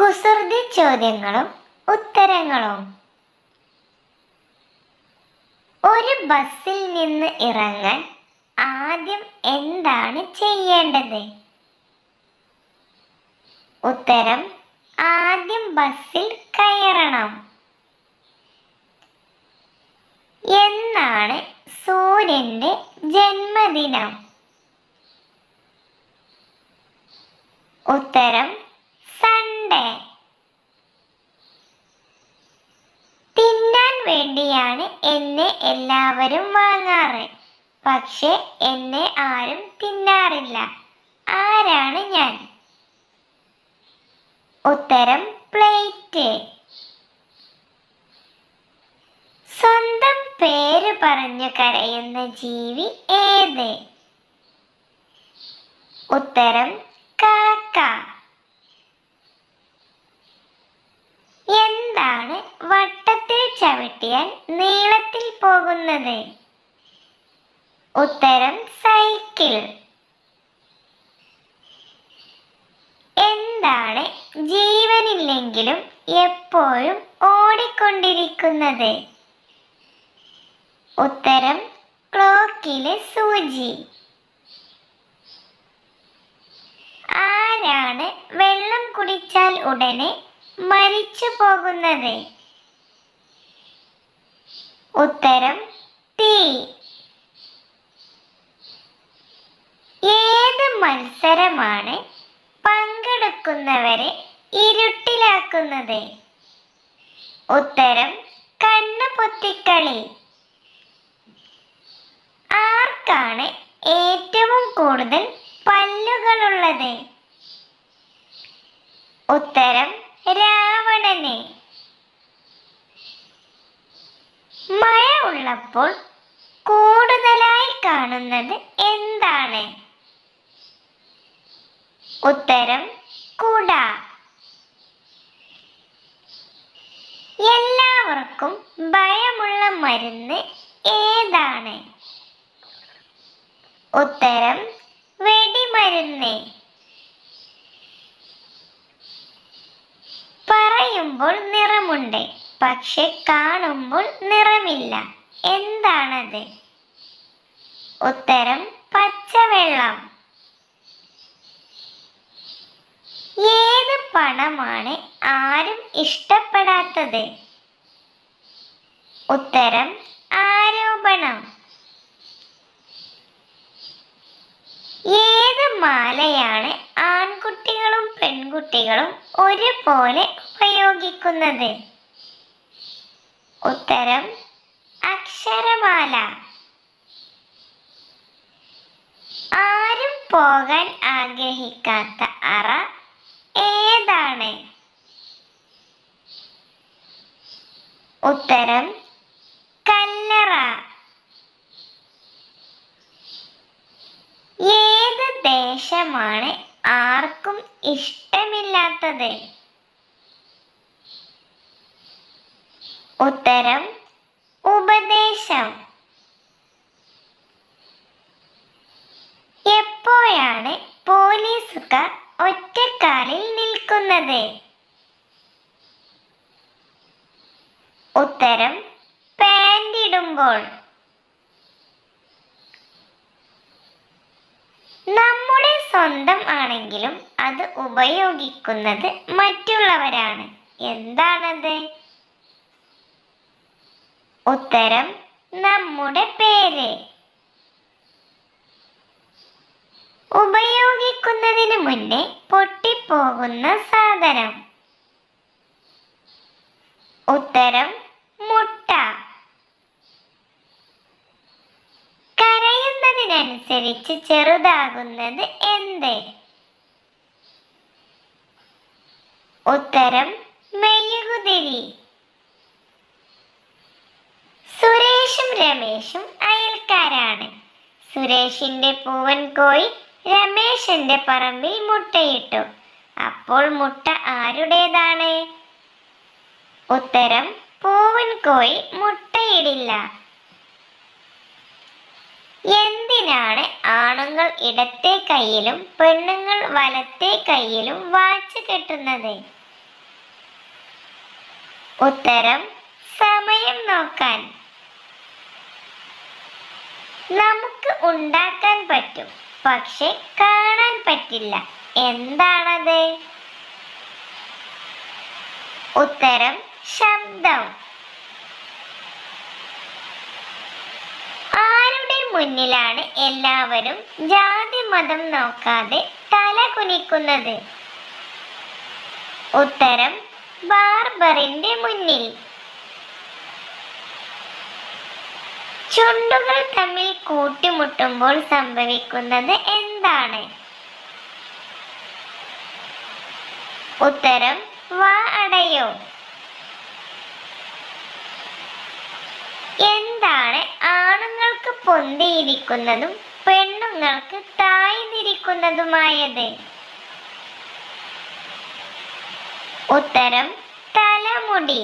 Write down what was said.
കുസൃതി ചോദ്യങ്ങളും ഉത്തരങ്ങളും. ഒരു ബസ്സിൽ നിന്ന് ഇറങ്ങാൻ ആദ്യം എന്താണ് ചെയ്യേണ്ടത്? ഉത്തരം ആദ്യം ബസ്സിൽ കയറണം. എന്നാണ് സൂര്യന്റെ ജന്മദിനം. ഉത്തരം സൺഡേ. തിന്നാൻ വേണ്ടിയാണ് എന്നെ എല്ലാവരും വാങ്ങാറ്. പക്ഷെ എന്നെ ആരും തിന്നാറില്ല. ആരാണ് ഞാൻ? ഉത്തരം പ്ലേറ്റ്. സ്വന്തം പേര് പറഞ്ഞു കരയുന്ന ജീവി ഏത്? ഉത്തരം ചവിട്ടിയാൽ നീളത്തിൽ പോകുന്നത്. ഉത്തരം സൈക്കിൾ. എന്താണ് ജീവനില്ലെങ്കിലും എപ്പോഴും ഓടിക്കൊണ്ടിരിക്കുന്നത്? ഉത്തരം ക്ലോക്കിലെ സൂചി. ആരാണ് വെള്ളം കുടിച്ചാൽ ഉടനെ മരിച്ചു പോകുന്നത്? ഉത്തരം തീ ഏത് മത്സരമാണ് പങ്കെടുക്കുന്നവരെ ഇരുട്ടിലാക്കുന്നത്? ഉത്തരം കണ്ണു പൊത്തിക്കളി. ആർക്കാണ് ഏറ്റവും കൂടുതൽ പല്ലുകളുള്ളത്? ഉത്തരം രാവണന്. മഴ ഉള്ളപ്പോൾ കൂടുതലായി കാണുന്നത് എന്താണ്? ഉത്തരം കുട. എല്ലാവർക്കും ഭയമുള്ള മരുന്ന് ഏതാണ്? ഉത്തരം വെടിമരുന്ന്. പറയുമ്പോൾ നിറമുണ്ട്. പക്ഷെ കാണുമ്പോൾ നിറമില്ല. എന്താണത്? ഉത്തരം പച്ചവെള്ളം. ഏത് പണമാണ് ആരും ഇഷ്ടപ്പെടാത്തത്? ഉത്തരം ആരോപണം. ഏത് മാലയാണ് ആൺകുട്ടികളും പെൺകുട്ടികളും ഒരുപോലെ ഉപയോഗിക്കുന്നത്? ഉത്തരം അക്ഷരമാല. ആരും പോകാൻ ആഗ്രഹിക്കാത്ത അറ ഏതാണ്? ഉത്തരം കല്ലറ. ഏത് ദേശമാണ് ആർക്കും ഇഷ്ടമില്ലാത്തത്? ഉത്തരം ഉപദേശം. എപ്പോഴാണ് പോലീസുകാർ ഒറ്റക്കാലിൽ നിൽക്കുന്നത്? ഉത്തരം പാൻഡിടുമ്പോൾ നമ്മുടെ സ്വന്തം ആണെങ്കിലും അത് ഉപയോഗിക്കുന്നത് മറ്റുള്ളവരാണ്. എന്താണത്? ഉത്തരം നമ്മുടെ പേര്. ഉപയോഗിക്കുന്നതിന് മുന്നേ പൊട്ടിപ്പോകുന്ന സാധനം. ഉത്തരം മുട്ട. കരയുന്നതിനനുസരിച്ച് ചെറുതാകുന്നത് എന്ത്? ഉത്തരം മെഴുകുതിരി. സുരേഷും രമേശും അയൽക്കാരാണ്. സുരേഷിന്റെ പൂവൻ കോഴി രമേശന്റെ പറമ്പിൽ മുട്ടയിട്ടു. അപ്പോൾ മുട്ട ആരുടേതാണ്? ഉത്തരം പൂവൻ കോഴി മുട്ടയിടില്ല. എന്തിനാണ് ആണുങ്ങൾ ഇടത്തെ കൈയിലും പെണ്ണുങ്ങൾ വലത്തെ കൈയിലും വാച്ച് കെട്ടുന്നത്? ഉത്തരം സമയം നോക്കാൻ. നമുക്ക് ഉണ്ടാക്കാൻ പറ്റും. പക്ഷെ കാണാൻ പറ്റില്ല. എന്താണത്? ഉത്തരം ശബ്ദം. ആരുടെ മുന്നിലാണ് എല്ലാവരും ജാതി മതം നോക്കാതെ തല കുനിക്കുന്നത്? ഉത്തരം ബാർബറിന്റെ മുന്നിൽ. ചുണ്ടുകൾ തമ്മിൽ കൂട്ടിമുട്ടുമ്പോൾ സംഭവിക്കുന്നത് എന്താണ്? ഉത്തരം വാ അടയോ. എന്താണ് ആണുങ്ങൾക്ക് പൊന്തിയിരിക്കുന്നതും പെണ്ണുങ്ങൾക്ക് താഴ്ന്നിരിക്കുന്നതുമായത് ഉത്തരം തലമുടി.